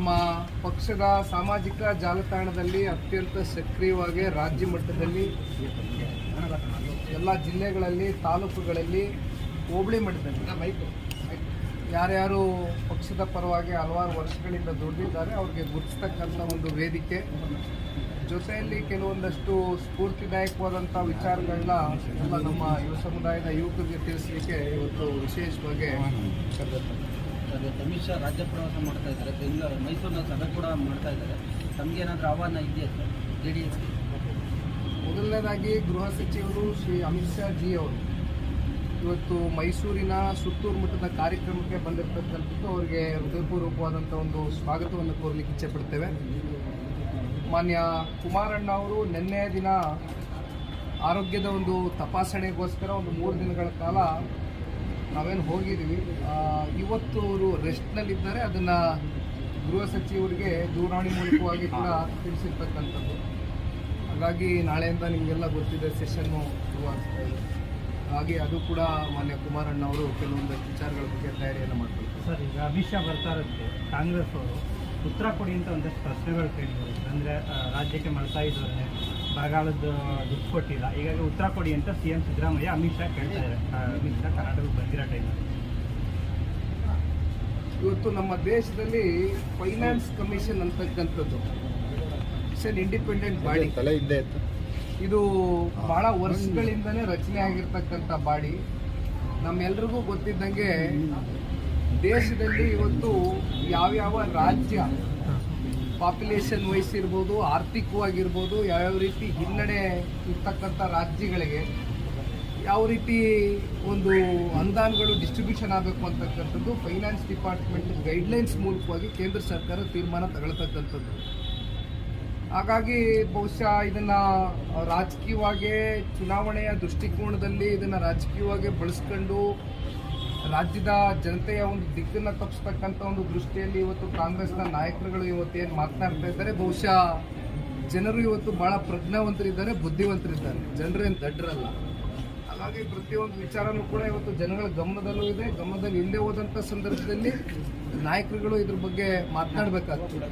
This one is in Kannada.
ನಮ್ಮ ಪಕ್ಷದ ಸಾಮಾಜಿಕ ಜಾಲತಾಣದಲ್ಲಿ ಅತ್ಯಂತ ಸಕ್ರಿಯವಾಗಿ ರಾಜ್ಯ ಮಟ್ಟದಲ್ಲಿ ಎಲ್ಲ ಜಿಲ್ಲೆಗಳಲ್ಲಿ, ತಾಲೂಕುಗಳಲ್ಲಿ ಹೋಬಳಿ ಮಟ್ಟದಲ್ಲಿ. ಯಾರ್ಯಾರು ಪಕ್ಷದ ಪರವಾಗಿ ಹಲವಾರು ವರ್ಷಗಳಿಂದ ದುಡಿದಿದ್ದಾರೆ, ಅವ್ರಿಗೆ ಗುರುತಿಸ್ತಕ್ಕಂಥ ಒಂದು ವೇದಿಕೆ. ಜೊತೆಯಲ್ಲಿ ಕೆಲವೊಂದಷ್ಟು ಸ್ಫೂರ್ತಿದಾಯಕವಾದಂಥ ವಿಚಾರಗಳನ್ನ ಎಲ್ಲ ನಮ್ಮ ಯುವ ಸಮುದಾಯದ ಯುವಕರಿಗೆ ತಿಳಿಸಲಿಕ್ಕೆ ಇವತ್ತು ವಿಶೇಷವಾಗಿ ಇವತ್ತು ಅಮಿತ್ ಶಾ ರಾಜ್ಯ ಪ್ರವಾಸ ಮಾಡ್ತಾ ಇದ್ದಾರೆ, ಬೆಂಗಳೂರು ಮೈಸೂರಿನ ಸಭೆ ಕೂಡ ಮಾಡ್ತಾ ಇದ್ದಾರೆ. ತಮಗೇನಾದರೂ ಆಹ್ವಾನ ಇದೆಯಾ ಸರ್, ಜೆ ಡಿ ಎಸ್ ಮೊದಲನೇದಾಗಿ ಗೃಹ ಸಚಿವರು ಶ್ರೀ ಅಮಿತ್ ಶಾ ಜಿ ಅವರು ಇವತ್ತು ಮೈಸೂರಿನ ಸುತ್ತೂರು ಮಟ್ಟದ ಕಾರ್ಯಕ್ರಮಕ್ಕೆ ಬಂದಿರತಕ್ಕಂಥದ್ದು ಅವರಿಗೆ ಹೃದಯಪೂರ್ವಕವಾದಂಥ ಒಂದು ಸ್ವಾಗತವನ್ನು ಕೋರಲಿಕ್ಕೆ ಇಚ್ಛೆ ಪಡ್ತೇವೆ. ಮಾನ್ಯ ಕುಮಾರಣ್ಣ ಅವರು ನಿನ್ನೆ ದಿನ ಆರೋಗ್ಯದ ಒಂದು ತಪಾಸಣೆಗೋಸ್ಕರ ಒಂದು ಮೂರು ದಿನಗಳ ಕಾಲ ನಾವೇನು ಹೋಗಿದ್ದೀವಿ. ಇವತ್ತು ಅವರು ರೆಸ್ಟ್ನಲ್ಲಿದ್ದಾರೆ ಅದನ್ನು ಗೃಹ ಸಚಿವರಿಗೆ ದೂರವಾಣಿ ಮೂಲಕವಾಗಿ ಕೂಡ ತಿಳಿಸಿರ್ತಕ್ಕಂಥದ್ದು. ಹಾಗಾಗಿ ನಾಳೆಯಿಂದ ನಿಮಗೆಲ್ಲ ಗೊತ್ತಿದೆ ಸೆಷನ್ನು ಶುರುವಾಗ್ತಾ ಇದೆ. ಹಾಗೆ ಅದು ಕೂಡ ಮಾನ್ಯ ಕುಮಾರಣ್ಣ ಅವರು ಕೆಲವೊಂದು ವಿಚಾರಗಳ ಬಗ್ಗೆ ತಯಾರಿಯನ್ನು ಮಾಡ್ತಾರೆ ಸರ್ ಈಗ ಅಮಿತ್ ಶಾ ಬರ್ತಾ ಇರುತ್ತೆ ಕಾಂಗ್ರೆಸ್ ಅವರು ಉತ್ತರ ಕೊಡಿ ಅಂತ ಒಂದಷ್ಟು ಪ್ರಶ್ನೆಗಳು ಕೇಳಿದ್ರು ಅಂದರೆ ರಾಜ್ಯಕ್ಕೆ ಮಾಡ್ತಾ ಇದ್ದಾರೆ. ಬರಗಾಲದ ದುಡ್ಡು ಕೊಟ್ಟಿಲ್ಲ. ಹೀಗಾಗಿ ಉತ್ತರ ಕೊಡಿ ಅಂತ ಸಿ ಎಂ ಸಿದ್ದರಾಮಯ್ಯ ಅಮಿತ್ ಶಾ ಕೇಳ್ತಾ ಇದ್ದಾರೆ. ಅಮಿತ್ ಶಾ ಕರ್ನಾಟಕಕ್ಕೆ ಬಂದಿರೋ ಟೈಮಲ್ಲಿ ಇವತ್ತು ನಮ್ಮ ದೇಶದಲ್ಲಿ ಫೈನಾನ್ಸ್ ಕಮಿಷನ್ ಅಂತಕ್ಕಂಥದ್ದು. ಇಟ್ಸ್ ಎನ್ ಇಂಡಿಪೆಂಡೆಂಟ್ ಬಾಡಿ ತಲೆ ಇದ್ದೇ ಇತ್ತು. ಇದು ಬಹಳ ವರ್ಷಗಳಿಂದನೇ ರಚನೆ ಆಗಿರ್ತಕ್ಕಂಥ ಬಾಡಿ ನಮ್ಮೆಲ್ರಿಗೂ ಗೊತ್ತಿದ್ದಂಗೆ ದೇಶದಲ್ಲಿ ಇವತ್ತು ಯಾವ್ಯಾವ ರಾಜ್ಯ ಪಾಪ್ಯುಲೇಷನ್ ವೈಸ್ ಇರ್ಬೋದು, ಆರ್ಥಿಕವಾಗಿರ್ಬೋದು, ಯಾವ್ಯಾವ ರೀತಿ ಹಿನ್ನಡೆ ಇರ್ತಕ್ಕಂಥ ರಾಜ್ಯಗಳಿಗೆ ಯಾವ ರೀತಿ ಒಂದು ಅನುದಾನಗಳು ಡಿಸ್ಟ್ರಿಬ್ಯೂಷನ್ ಆಗಬೇಕು ಅಂತಕ್ಕಂಥದ್ದು ಫೈನಾನ್ಸ್ ಡಿಪಾರ್ಟ್ಮೆಂಟ್ ಗೈಡ್ಲೈನ್ಸ್ ಮೂಲಕವಾಗಿ ಕೇಂದ್ರ ಸರ್ಕಾರ ತೀರ್ಮಾನ ತಗೊಳ್ತಕ್ಕಂಥದ್ದು. ಹಾಗಾಗಿ ಬಹುಶಃ ಇದನ್ನು ರಾಜಕೀಯವಾಗಿ ಚುನಾವಣೆಯ ದೃಷ್ಟಿಕೋನದಲ್ಲಿ ಇದನ್ನು ರಾಜಕೀಯವಾಗಿ ಬಳಸ್ಕೊಂಡು ರಾಜ್ಯದ ಜನತೆಯ ಒಂದು ದಿಕ್ಕನ್ನ ತಪ್ಪಿಸ್ತಕ್ಕಂಥ ಒಂದು ದೃಷ್ಟಿಯಲ್ಲಿ ಇವತ್ತು ಕಾಂಗ್ರೆಸ್ನ ನಾಯಕರುಗಳು ಇವತ್ತು ಏನು ಮಾತನಾಡ್ತಾ ಇದ್ದಾರೆ? ಬಹುಶಃ ಜನರು ಇವತ್ತು ಬಹಳ ಪ್ರಜ್ಞಾವಂತರಿದ್ದಾರೆ, ಬುದ್ಧಿವಂತರಿದ್ದಾರೆ. ಜನರೇನು ದಡ್ಡರಲ್ಲ ಹಾಗಾಗಿ ಪ್ರತಿಯೊಂದು ವಿಚಾರನೂ ಕೂಡ ಇವತ್ತು ಜನಗಳ ಗಮನದಲ್ಲೂ ಇದೆ. ಗಮನದಲ್ಲಿ ಹಿಂದೆ ಹೋದಂಥ ಸಂದರ್ಭದಲ್ಲಿ ನಾಯಕರುಗಳು ಇದ್ರ ಬಗ್ಗೆ ಮಾತನಾಡಬೇಕಾಗ್ತದೆ.